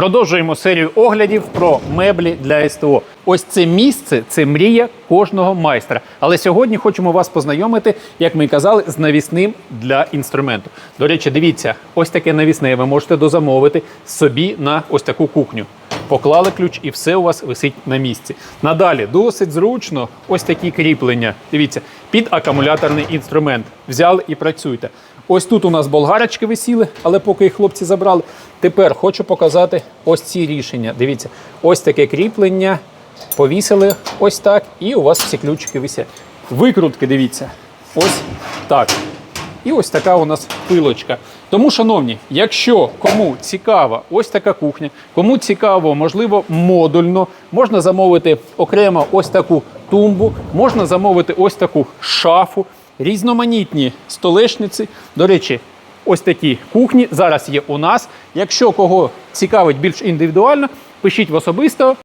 Продовжуємо серію оглядів про меблі для СТО. Ось це місце це мрія кожного майстра. Але сьогодні хочемо вас познайомити, як ми і казали, з навісним для інструменту. До речі, дивіться, ось таке навісне ви можете дозамовити собі на ось таку кухню. Поклали ключ і все у вас висить на місці. Надалі досить зручно ось такі кріплення. Дивіться, під акумуляторний інструмент. Взяли і працюйте. Ось тут у нас болгарочки висіли, але поки їх хлопці забрали. Тепер хочу показати ось ці рішення. Дивіться, ось таке кріплення. Повісили ось так, і у вас всі ключики висять. Викрутки, дивіться. Ось так. І ось така у нас пилочка. Тому, шановні, якщо кому цікава ось така кухня, кому цікаво, можливо, модульно, можна замовити окремо ось таку тумбу, можна замовити ось таку шафу, різноманітні столешниці. До речі, ось такі кухні зараз є у нас. Якщо кого цікавить більш індивідуально, пишіть в особисто.